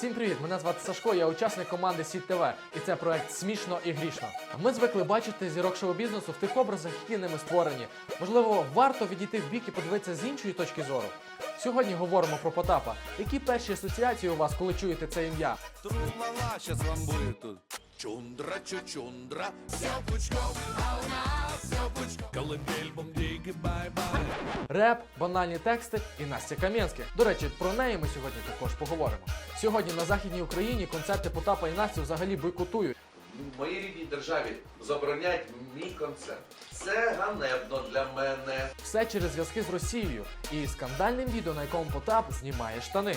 Всім привіт! Мене звати Сашко, я учасник команди Сіт ТВ, і це проект смішно і грішно. Ми звикли бачити зірок шоу-бізнесу в тих образах, які ними створені. Можливо, варто відійти в бік і подивитися з іншої точки зору. Сьогодні говоримо про Потапа. Які перші асоціації у вас, коли чуєте це ім'я? Тру-ла-ла, сейчас вам будет тут. Чундра, чучундра, все пучком, а у нас все пучком. Колыбель, бай-бай. Реп, банальні тексти і Настя Кам'янських. До речі, про неї ми сьогодні також поговоримо. Сьогодні на західній Україні концерти Потапа і Насті взагалі бойкотують. в моїй рідній державі заборонять мій концерт. Це ганебно для мене. Все через зв'язки з Росією і скандальним відео, на якому Потап знімає штани.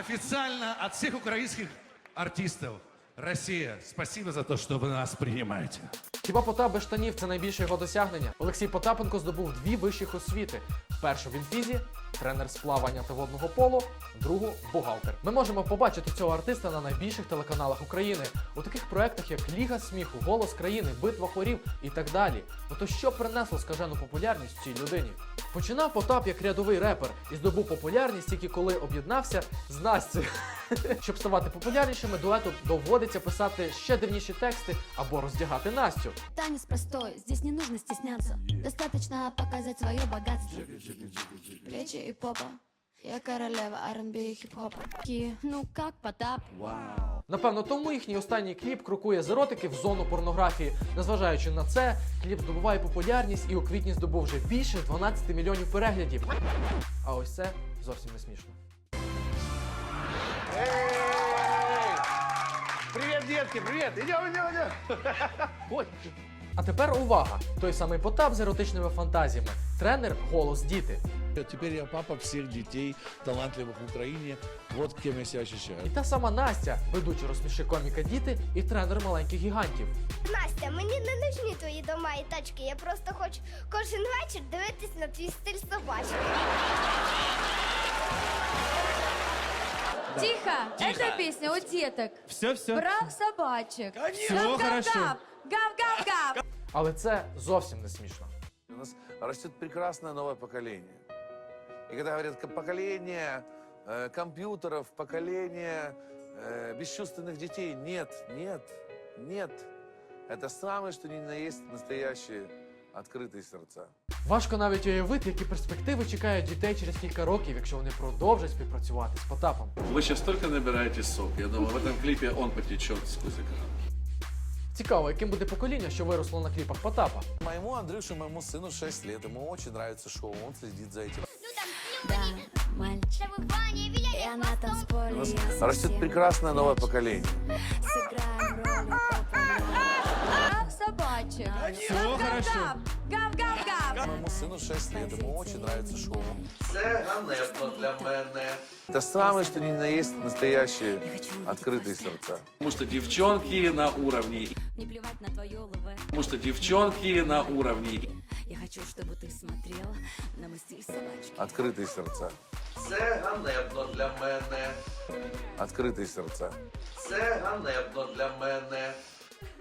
Официально от всех украинских артистов Россия, спасибо за то, что вы нас принимаете. Хіба Потап без штанів це найбільше його досягнення? Олексій Потапенко здобув дві вищих освіти: першу в інфізі, тренер з плавання та водного полу, другу бухгалтер. Ми можемо побачити цього артиста на найбільших телеканалах України у таких проектах, як Ліга сміху, Голос країни, Битва хорів і так далі. Ну то що принесло скажену популярність цій людині? Починав Потап як рядовий репер і здобув популярність тільки коли об'єднався з Настю. Щоб ставати популярнішими, дуету доводиться писати ще дивніші тексти або роздягати Настю. Танец простой, здесь не нужно стесняться Достаточно показать свое богатство Плечи и попа Я королева R&B и хип-хопа Ки, Ну как Потап? Напевно, тому їхній останній кліп крокує з еротики в зону порнографії. Незважаючи на це, кліп здобуває популярність і у квітні здобув вже більше 12 мільйонів переглядів. А ось це зовсім не смішно. Привет, детки, привет! Идем, идем, идем! Ой. А тепер увага! Той самий Потап з еротичними фантазіями. Тренер голос діти. Теперь я папа всех детей, талантливых в Украине. Вот кем я себя ощущаю. І та сама Настя, ведуча розсміши коміка діти і тренер маленьких гігантів. Настя, мені не нужні твої дома і тачки. Я просто хочу кожен вечір дивитись на твій стиль собачки. Тихо! Это песня у деток. Все, все. Про собачек. Всё Гав-гав-гав! хорошо. Гав-гав-гав! Але це зовсім не смішно. У нас растет прекрасное новое поколение. И когда говорят «ко- поколение э, компьютеров, поколение э, бесчувственных детей, нет, нет, нет. Это самое, что ни на есть настоящие открытые сердца. Важко навіть уявити, які перспективи чекають дітей через кілька років, якщо вони продовжать співпрацювати з Потапом. Вы сейчас только набираете сок. Я думаю, в этом клипе он потечет с пузыка. Цікаво, яким буде покоління, що виросло на кліпах Потапа. Моему Андрюше, моему сыну 6 лет. Ему очень нравится шоу, он следит за этим. Да, мальчик Я на У танцполе нас я растет совсем прекрасное новое поколение. Сыграем роли опера Гав собачек. Гав-гав-гав! Гав-гав-гав! Моему сыну 6 лет, ему очень нравится шоу. Це ганебно для мене. Это самое, что ни на есть настоящие открытые сердца. Потому что девчонки на уровне. Не плевать на твое ЛВ Потому что девчонки на уровне. Я хочу, чтобы ты смотрел на мой стиль собачки Открытые сердца. Це ганебно для мене. Открытые сердца. Це ганебно для мене.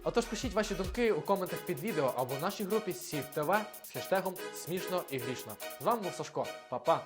Отож пишіть ваші думки у коментах під відео або в нашій групі Сів ТВ з хештегом Смішно і грішно. З вами був Сашко. Па-па!